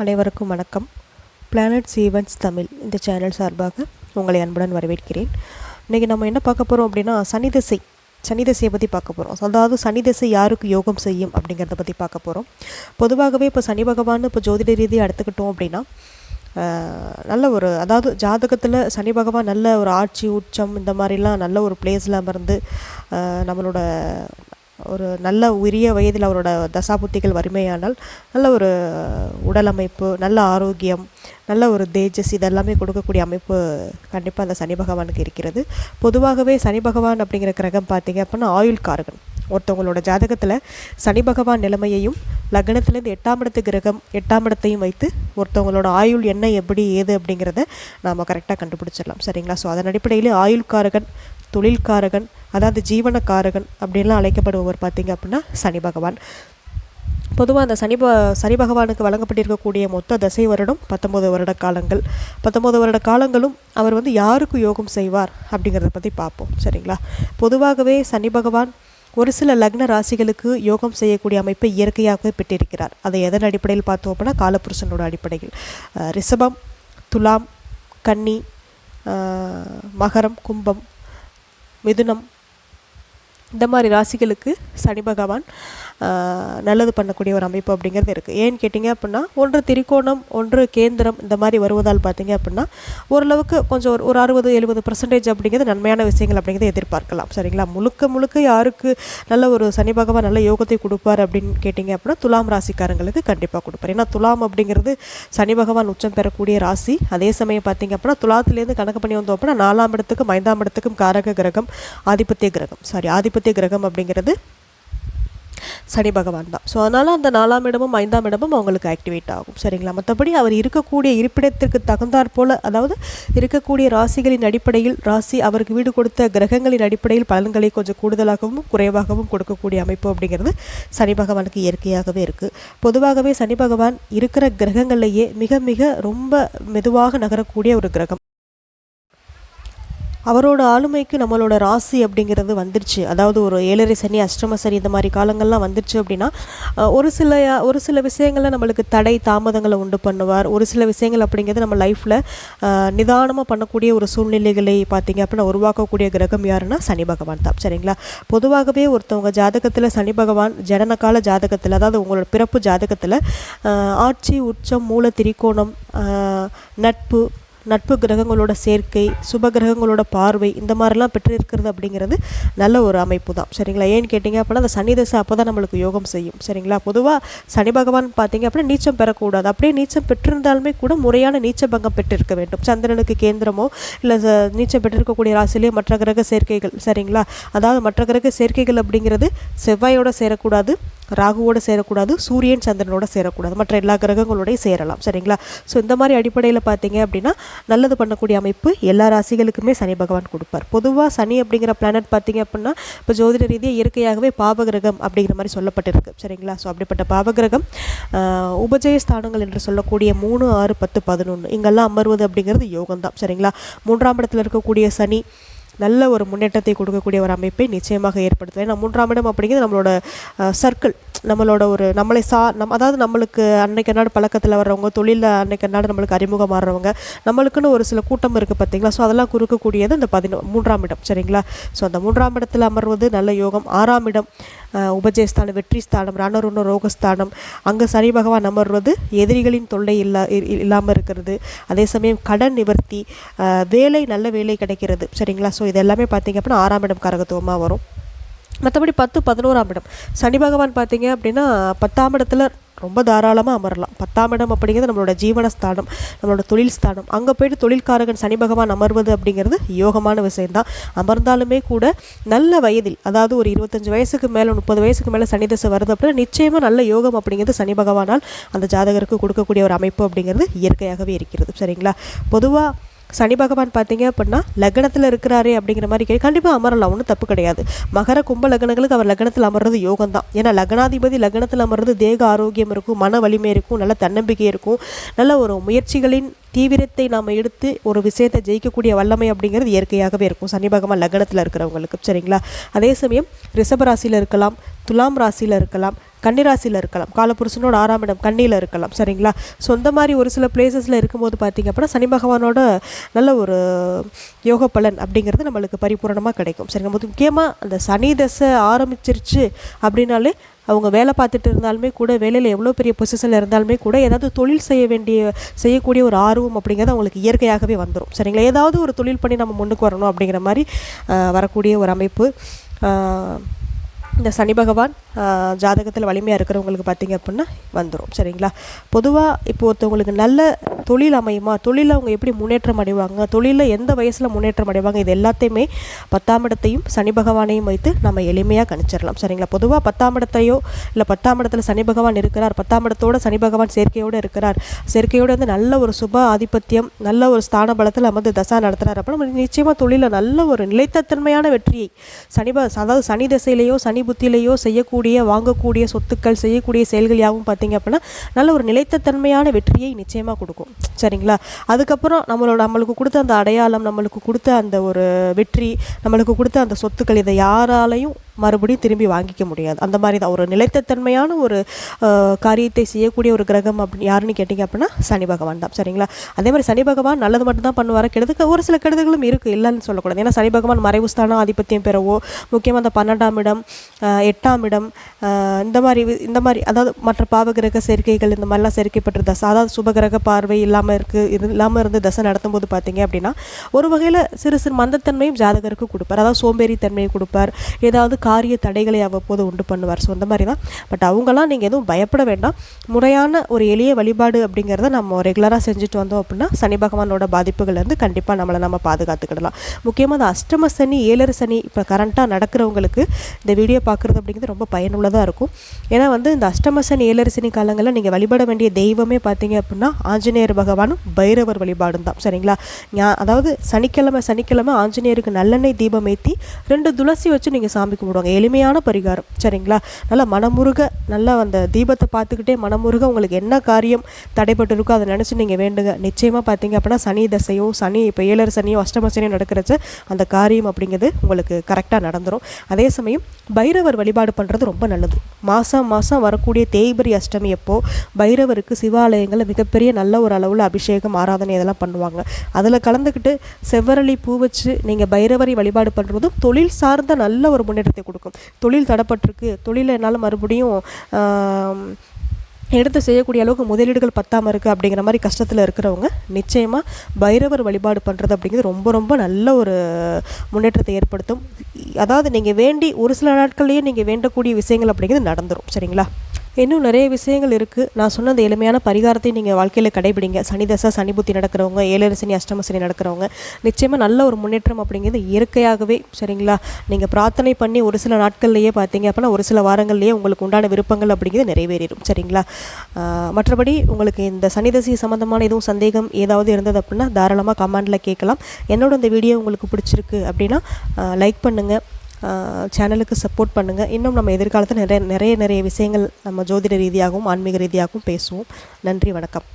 அனைவருக்கும் வணக்கம். Planet events Tamil இந்த சேனல் சார்பாக உங்களை அன்புடன் வரவேற்கிறேன். இன்றைக்கி நம்ம என்ன பார்க்க போகிறோம் அப்படின்னா சனி திசை. சனி திசையை பற்றி பார்க்க போகிறோம் அதாவது சனி திசை யாருக்கு யோகம் செய்யும் அப்படிங்கிறத பற்றி பார்க்க போகிறோம் பொதுவாகவே இப்போ சனி பகவான் இப்போ ஜோதிட ரீதியாக எடுத்துக்கிட்டோம் அப்படின்னா நல்ல ஒரு அதாவது ஜாதகத்தில் சனி பகவான் நல்ல ஒரு ஆட்சி உச்சம் இந்த மாதிரிலாம் நல்ல ஒரு பிளேஸில் அமர்ந்து நம்மளோட ஒரு நல்ல உரிய வயதில் அவரோட தசாபுத்திகள் வறுமையானால் நல்ல ஒரு உடல் அமைப்பு நல்ல ஆரோக்கியம் நல்ல ஒரு தேஜஸ் இதெல்லாமே கொடுக்கக்கூடிய அமைப்பு கண்டிப்பாக அந்த சனி பகவானுக்கு இருக்கிறது. பொதுவாகவே சனி பகவான் அப்படிங்கிற கிரகம் பார்த்தீங்க அப்படின்னா ஆயுள் காரகன். ஒருத்தவங்களோட ஜாதகத்தில் சனி பகவான் நிலைமையையும் லக்னத்துலேருந்து எட்டாம் இடத்து கிரகம் எட்டாம் இடத்தையும் வைத்து ஒருத்தவங்களோட ஆயுள் என்ன எப்படி ஏது அப்படிங்கிறத நாம் கரெக்டாக கண்டுபிடிச்சிடலாம். சரிங்களா? ஸோ அதன் அடிப்படையில் ஆயுள்காரகன் தொழில்காரகன் அதாவது ஜீவனக்காரகன் அப்படின்லாம் அழைக்கப்படுபவர் பார்த்தீங்க அப்படின்னா சனி பகவான். பொதுவாக அந்த சனி ப சனி பகவானுக்கு வழங்கப்பட்டிருக்கக்கூடிய மொத்த தசை வருடம் பத்தொம்பது வருட காலங்கள். பத்தொம்பது வருட காலங்களும் அவர் வந்து யாருக்கு யோகம் செய்வார் அப்படிங்கிறத பற்றி பார்ப்போம். சரிங்களா? பொதுவாகவே சனி பகவான் ஒரு சில லக்ன ராசிகளுக்கு யோகம் செய்யக்கூடிய அமைப்பை இயற்கையாகவே பெற்றிருக்கிறார். அதை எதன் அடிப்படையில் பார்த்தோம் அப்படின்னா காலபுருஷனோட அடிப்படையில். ரிஷபம் துலாம் கன்னி மகரம் கும்பம் மிதுனம். இந்த மாதிரி ராசிகளுக்கு சனி பகவான் நல்லது பண்ணக்கூடிய ஒரு அமைப்பு அப்படிங்கிறது இருக்குது ஏன்னு கேட்டிங்க அப்படின்னா ஒன்று திரிகோணம் ஒன்று கேந்திரம் இந்த மாதிரி வருவதால் பார்த்தீங்க அப்படின்னா ஓரளவுக்கு கொஞ்சம் ஒரு ஒரு அறுபது எழுபது பர்சன்டேஜ் அப்படிங்கிறது நன்மையான விஷயங்கள் அப்படிங்கிறத எதிர்பார்க்கலாம். சரிங்களா? முழுக்க முழுக்க யாருக்கு நல்ல ஒரு சனி பகவான் நல்ல யோகத்தை கொடுப்பார் அப்படின்னு கேட்டிங்க அப்படின்னா துலாம் ராசிக்காரங்களுக்கு கண்டிப்பாக கொடுப்பார். ஏன்னா துலாம் அப்படிங்கிறது சனி பகவான் உச்சம் பெறக்கூடிய ராசி. அதே சமயம் பார்த்தீங்க அப்படின்னா துலாத்துலேருந்து கணக்கு பண்ணி வந்தோம் அப்படின்னா நாலாம் இடத்துக்கும் ஐந்தாம் இடத்துக்கும் காரக கிரகம் ஆதிபத்திய கிரகம். சாரி ஆதிபத்திய கிரகம் அப்படிங்கிறது சனி பகவான் தான். ஸோ அதனால் அந்த நாலாம் இடமும் ஐந்தாம் இடமும் அவங்களுக்கு ஆக்டிவேட் ஆகும். சரிங்களா? மற்றபடி அவர் இருக்கக்கூடிய இருப்பிடத்திற்கு தகுந்தாற் போல் அதாவது இருக்கக்கூடிய ராசிகளின் அடிப்படையில் ராசி அவருக்கு வீடு கொடுத்த கிரகங்களின் அடிப்படையில் பலன்களை கொஞ்சம் கூடுதலாகவும் குறைவாகவும் கொடுக்கக்கூடிய அமைப்பு அப்படிங்கிறது சனி பகவானுக்கு இயற்கையாகவே இருக்குது பொதுவாகவே சனி பகவான் இருக்கிற கிரகங்கள்லேயே மிக மிக ரொம்ப மெதுவாக நகரக்கூடிய ஒரு கிரகம். அவரோட ஆளுமைக்கு நம்மளோட ராசி அப்படிங்கிறது வந்துருச்சு. அதாவது ஒரு ஏழரை சனி அஷ்டம சனி இந்த மாதிரி காலங்கள்லாம் வந்துருச்சு அப்படின்னா ஒரு சில ஒரு சில விஷயங்களில் நம்மளுக்கு தடை தாமதங்களை உண்டு பண்ணுவார். ஒரு சில விஷயங்கள் அப்படிங்கிறது நம்ம லைஃப்பில் நிதானமாக பண்ணக்கூடிய ஒரு சூழ்நிலைகளை பார்த்தீங்க அப்படின்னா உருவாக்கக்கூடிய கிரகம் யாருன்னா சனி பகவான் தான். சரிங்களா? பொதுவாகவே ஒருத்தவங்க ஜாதகத்தில் சனி பகவான் ஜனனகால ஜாதகத்தில் அதாவது உங்களோட பிறப்பு ஜாதகத்தில் ஆட்சி உச்சம் மூல திரிகோணம் நட்பு நட்பு கிரகங்களோட சேர்க்கை சுப கிரகங்களோட பார்வை இந்த மாதிரிலாம் பெற்றிருக்கிறது அப்படிங்கிறது நல்ல ஒரு அமைப்பு தான். சரிங்களா? ஏன்னு கேட்டிங்க அப்படின்னா அந்த சனி தசை அப்போ தான் நம்மளுக்கு யோகம் செய்யும். சரிங்களா? பொதுவாக சனி பகவான் பார்த்தீங்க அப்படின்னா நீச்சம் பெறக்கூடாது. அப்படியே நீச்சம் பெற்றிருந்தாலுமே கூட முறையான நீச்ச பங்கம் பெற்றிருக்க வேண்டும். சந்திரனுக்கு கேந்திரமோ இல்லை நீச்சம் பெற்றிருக்கக்கூடிய ராசிலேயே மற்ற கிரக சேர்க்கைகள் சரிங்களா? அதாவது மற்ற கிரக சேர்க்கைகள் அப்படிங்கிறது செவ்வாயோட சேரக்கூடாது. ராகுவோட சேரக்கூடாது சூரியன் சந்திரனோட சேரக்கூடாது. மற்ற எல்லா கிரகங்களோடய சேரலாம். சரிங்களா? ஸோ இந்த மாதிரி அடிப்படையில் பார்த்தீங்க அப்படின்னா நல்லது பண்ணக்கூடிய அமைப்பு எல்லா ராசிகளுக்குமே சனி பகவான் கொடுப்பார். பொதுவாக சனி அப்படிங்கிற பிளானட் பார்த்தீங்க அப்படின்னா இப்போ ஜோதிட ரீதியாக இயற்கையாகவே பாவகிரகம் அப்படிங்கிற மாதிரி சொல்லப்பட்டிருக்கு. சரிங்களா? ஸோ அப்படிப்பட்ட பாவகிரகம் உபஜய ஸ்தானங்கள் என்று சொல்லக்கூடிய மூணு ஆறு பத்து பதினொன்று இங்கெல்லாம் அமர்வது அப்படிங்கிறது யோகம் தான் சரிங்களா? மூன்றாம் இடத்துல இருக்கக்கூடிய சனி நல்ல ஒரு முன்னேற்றத்தை கொடுக்கக்கூடிய ஒரு அமைப்பை நிச்சயமாக ஏற்படுத்தலாம் ஏன்னா மூன்றாம் இடம் அப்படிங்கிறது நம்மளோட சர்க்கிள் நம்மளோட ஒரு நம்மளை சா நம் அதாவது நம்மளுக்கு அன்னைக்கு நாடு பழக்கத்தில் வர்றவங்க தொழிலில் அன்னைக்கு நாடு நம்மளுக்கு அறிமுகமாகறவங்க நம்மளுக்குன்னு ஒரு சில கூட்டம் இருக்குது பார்த்தீங்களா ஸோ அதெல்லாம் குறுக்கக்கூடியது இந்த பதினோ மூன்றாம் இடம். சரிங்களா? ஸோ அந்த மூன்றாம் இடத்தில் அமர்வது நல்ல யோகம். ஆறாம் இடம் உபஜயஸ்தானம் வெற்றி ஸ்தானம் ரணருண ரோகஸ்தானம் அங்கே சனி பகவான் அமர்வது எதிரிகளின் தொல்லை இல்லா இல்லாமல் இருக்கிறது. அதே சமயம் கடன் நிவர்த்தி வேலை நல்ல வேலை கிடைக்கிறது. சரிங்களா? ஸோ இது எல்லாமே பார்த்தீங்க அப்படின்னா ஆறாம் இடம் கரகத்துவமாக வரும். மற்றபடி பத்து பதினோராம் இடம். சனி பகவான் பார்த்தீங்க அப்படின்னா பத்தாம் இடத்துல ரொம்ப தாராளமாக அமரலாம். பத்தாம் இடம் அப்படிங்கிறது நம்மளோட ஜீவனஸ்தானம் நம்மளோட தொழில் ஸ்தானம். அங்கே போயிட்டு தொழில்காரகன் சனி பகவான் அமர்வது அப்படிங்கிறது யோகமான விஷயம்தான். அமர்ந்தாலுமே கூட நல்ல வயதில் அதாவது ஒரு இருபத்தஞ்சு வயசுக்கு மேலே முப்பது வயசுக்கு மேலே சனி தசை வருது அப்படின்னா நிச்சயமாக நல்ல யோகம் அப்படிங்கிறது சனி பகவானால் அந்த ஜாதகருக்கு கொடுக்கக்கூடிய ஒரு அமைப்பு அப்படிங்கிறது இயற்கையாகவே இருக்கிறது. சரிங்களா? பொதுவாக சனி பகவான் பார்த்தீங்க அப்படின்னா லக்னத்தில் இருக்கிறாரே அப்படிங்கிற மாதிரி கேள்வி. கண்டிப்பாக அமரலாம் ஒன்றும் தப்பு கிடையாது. மகர கும்ப லக்னங்களுக்கு அவர் லக்னத்தில் அமர்றது யோகம் தான் ஏன்னா லக்னாதிபதி லக்னத்தில் அமர்றது தேக ஆரோக்கியம் இருக்கும் மன வலிமை இருக்கும் நல்ல தன்னம்பிக்கை இருக்கும். நல்ல ஒரு முயற்சிகளின் தீவிரத்தை நாம் எடுத்து ஒரு விஷயத்தை ஜெயிக்கக்கூடிய வல்லமை அப்படிங்கிறது இயற்கையாகவே இருக்கும். சனி பகவான் லக்னத்தில் இருக்கிறவங்களுக்கு. சரிங்களா? அதே சமயம் ரிஷபராசியில் இருக்கலாம் துலாம் ராசியில் இருக்கலாம் கன்னிராசியில் இருக்கலாம். காலப்புருஷனோட ஆறாம் இடம் கண்ணியில் இருக்கலாம். சரிங்களா? ஸோ இந்த மாதிரி ஒரு சில பிளேசஸில் இருக்கும்போது பார்த்திங்க அப்படின்னா சனி பகவானோட நல்ல ஒரு யோக பலன் அப்படிங்கிறது நம்மளுக்கு பரிபூரணமாக கிடைக்கும். சரிங்க? முக்கியமாக அந்த சனி தசை ஆரம்பிச்சிருச்சு அப்படின்னாலே அவங்க வேலை பார்த்துட்டு இருந்தாலுமே கூட வேலையில் எவ்வளோ பெரிய பொசிஷனில் இருந்தாலுமே கூட ஏதாவது தொழில் செய்ய வேண்டிய செய்யக்கூடிய ஒரு ஆர்வம் அப்படிங்கிறது அவங்களுக்கு இயற்கையாகவே வந்துடும் சரிங்களா? ஏதாவது ஒரு தொழில் பண்ணி நம்ம முன்னுக்கு வரணும் அப்படிங்கிற மாதிரி வரக்கூடிய ஒரு அமைப்பு இந்த சனி பகவான் ஜாதகத்தில் வலிமையாக இருக்கிறவங்களுக்கு பார்த்திங்க அப்படின்னா வந்துடும் சரிங்களா? பொதுவாக இப்போ ஒருத்தவங்களுக்கு நல்ல தொழில் அமையுமா? தொழிலில் அவங்க எப்படி முன்னேற்றம் அடைவாங்க? தொழிலில் எந்த வயசில் முன்னேற்றம் அடைவாங்க? இது எல்லாத்தையுமே பத்தாம் இடத்தையும் சனி பகவானையும் வைத்து நம்ம எளிமையாக கணிச்சிடலாம். சரிங்களா? பொதுவாக பத்தாம் இடத்தையோ இல்லை பத்தாம் இடத்துல சனி பகவான் இருக்கிறார் பத்தாம் இடத்தோட சனி பகவான் சேர்க்கையோடு இருக்கிறார் சேர்க்கையோடு வந்து நல்ல ஒரு சுப ஆதிபத்தியம் நல்ல ஒரு ஸ்தான பலத்தில் அமர்ந்து தசா நடத்துகிறார் அப்போ நிச்சயமாக தொழிலில் நல்ல ஒரு நிலைத்தன்மையான வெற்றியை சனி அதாவது சனி தசையிலேயோ சனி புத்தியிலேயோ செய்யக்கூடிய வாங்கக்கூடிய சொத்துக்கள் செய்யக்கூடிய செயல்கள் யாவும் பார்த்தீங்க அப்படின்னா நல்ல ஒரு நிலைத்த தன்மையான வெற்றியை நிச்சயமாக கொடுக்கும். சரிங்களா? அதுக்கப்புறம் நம்மளோட நம்மளுக்கு கொடுத்த அந்த அடையாளம் நம்மளுக்கு கொடுத்த அந்த ஒரு வெற்றி நம்மளுக்கு கொடுத்த அந்த சொத்துக்கள் இதை யாராலையும் மறுபடியும் திரும்பி வாங்கிக்க முடியாது. அந்த மாதிரி தான் ஒரு நிலைத்தன்மையான ஒரு காரியத்தை செய்யக்கூடிய ஒரு கிரகம் அப்படின்னு யாருன்னு கேட்டிங்க அப்படின்னா சனி பகவான் தான். சரிங்களா? அதே மாதிரி சனி பகவான் நல்லது மட்டும் தான் பண்ணுவார்? கெடுதுக்கு ஒரு சில கெடுதல்களும் இருக்குது இல்லைன்னு சொல்லக்கூடாது. ஏன்னா சனி பகவான் மறைவுஸ்தானம் ஆதிபத்தியம் பெறவோ முக்கியமாக அந்த பன்னெண்டாம் இடம் எட்டாம் இடம் இந்த மாதிரி இந்த மாதிரி அதாவது மற்ற பாவகிரக சேர்க்கைகள் இந்த மாதிரிலாம் சேர்க்கைப்பட்டு தசை அதாவது சுபகிரக பார்வை இல்லாமல் இருக்குது இது இல்லாமல் இருந்து தசை நடத்தும்போது பார்த்தீங்க அப்படின்னா ஒரு வகையில் சிறு சிறு மந்தத்தன்மையும் ஜாதகருக்கு கொடுப்பார். அதாவது சோம்பேறி தன்மையை கொடுப்பார். ஏதாவது காரிய தடைகளை அவ்வப்போது உண்டு பண்ணுவார். ஸோ அந்த மாதிரி தான் பட் அவங்களாம் நீங்கள் எதுவும் பயப்பட வேண்டாம். முறையான ஒரு எளிய வழிபாடு அப்படிங்கிறத நம்ம ரெகுலராக செஞ்சுட்டு வந்தோம் அப்படின்னா சனி பகவானோட பாதிப்புகள்லேருந்து கண்டிப்பாக நம்மளை நம்ம பாதுகாத்துக்கிடலாம். முக்கியமாக அந்த அஷ்டம சனி ஏழரை சனி இப்போ கரண்ட்டாக நடக்கிறவங்களுக்கு இந்த வீடியோ பார்க்குறது அப்படிங்கிறது ரொம்ப பயனுள்ளதாக இருக்கும். ஏன்னா வந்து இந்த அஷ்டம சனி ஏழரை சனி காலங்களில் நீங்கள் வழிபட வேண்டிய தெய்வமே பார்த்தீங்க அப்படின்னா ஆஞ்சநேயர் பகவானும் பைரவர் வழிபாடும் தான். சரிங்களா? அதாவது சனிக்கிழமை சனிக்கிழமை ஆஞ்சநேயருக்கு நல்லெண்ணெய் தீபம் ஏற்றி ரெண்டு துளசி வச்சு நீங்கள் சாமி கும்பிடுவாங்க எளிமையான பரிகாரம். சரிங்களா? நல்லா மனமுருக நல்லா அந்த தீபத்தை பார்த்துக்கிட்டே மனமுருக உங்களுக்கு என்ன காரியம் தடைப்பட்டு இருக்கோ அதை நினச்சி நீங்கள் வேண்டுங்க. நிச்சயமாக பார்த்தீங்க அப்படின்னா சனி தசையோ சனி இப்போ ஏழர் சனியோ அஷ்டம சனியோ நடக்கிறச்ச அந்த காரியம் அப்படிங்கிறது உங்களுக்கு கரெக்டாக நடந்துடும் அதே சமயம் பைரவர் வழிபாடு பண்ணுறது ரொம்ப நல்லது. மாதம் மாதம் வரக்கூடிய தேய்பரி அஷ்டமி அப்போ பைரவருக்கு சிவாலயங்களில் மிகப்பெரிய நல்ல ஒரு அளவில் அபிஷேகம் ஆராதனை இதெல்லாம் பண்ணுவாங்க. அதில் கலந்துக்கிட்டு செவ்வரளி பூ வச்சு நீங்கள் பைரவரை வழிபாடு பண்ணுறதும் தொழில் சார்ந்த நல்ல ஒரு முன்னேற்றத்தை கொடுக்கும். தொழில் தடப்பட்டிருக்கு. தொழிலை என்னால் மறுபடியும் எடுத்து செய்யக்கூடிய அளவுக்கு முதலீடுகள் பத்தாமல் இருக்குது அப்படிங்கிற மாதிரி கஷ்டத்தில் இருக்கிறவங்க நிச்சயமாக பைரவர் வழிபாடு பண்ணுறது அப்படிங்கிறது ரொம்ப ரொம்ப நல்ல ஒரு முன்னேற்றத்தை ஏற்படுத்தும். அதாவது நீங்கள் வேண்டி ஒரு சில நாட்கள்லேயே நீங்கள் வேண்டக்கூடிய விஷயங்கள் அப்படிங்கிறது நடந்துடும் சரிங்களா? இன்னும் நிறைய விஷயங்கள் இருக்குது நான் சொன்ன அந்த எளிமையான பரிகாரத்தை நீங்கள் வாழ்க்கையில் கடைபிடிங்க. சனி தசை சனி புத்தி நடக்கிறவங்க ஏழரை சனி அஷ்டம சனி நடக்கிறவங்க நிச்சயமாக நல்ல ஒரு முன்னேற்றம் அப்படிங்கிறது இயற்கையாகவே சரிங்களா? நீங்கள் பிரார்த்தனை பண்ணி ஒரு சில நாட்கள்லேயே பார்த்தீங்க அப்படின்னா ஒரு சில வாரங்கள்லேயே உங்களுக்கு உண்டான விருப்பங்கள் அப்படிங்கிறது நிறைவேறிடும் சரிங்களா? மற்றபடி உங்களுக்கு இந்த சனி தசை சம்மந்தமான எதுவும் சந்தேகம் ஏதாவது இருந்தது அப்படின்னா தாராளமாக கமெண்டில் கேட்கலாம். என்னோட இந்த வீடியோ உங்களுக்கு பிடிச்சிருக்கு அப்படின்னா லைக் பண்ணுங்கள் சேனலுக்கு சப்போர்ட் பண்ணுங்கள் இன்னும் நம்ம எதிர்காலத்தில் நிறைய நிறைய நிறைய விஷயங்கள் நம்ம ஜோதிட ரீதியாகவும் ஆன்மீக ரீதியாகவும் பேசுவோம். நன்றி வணக்கம்.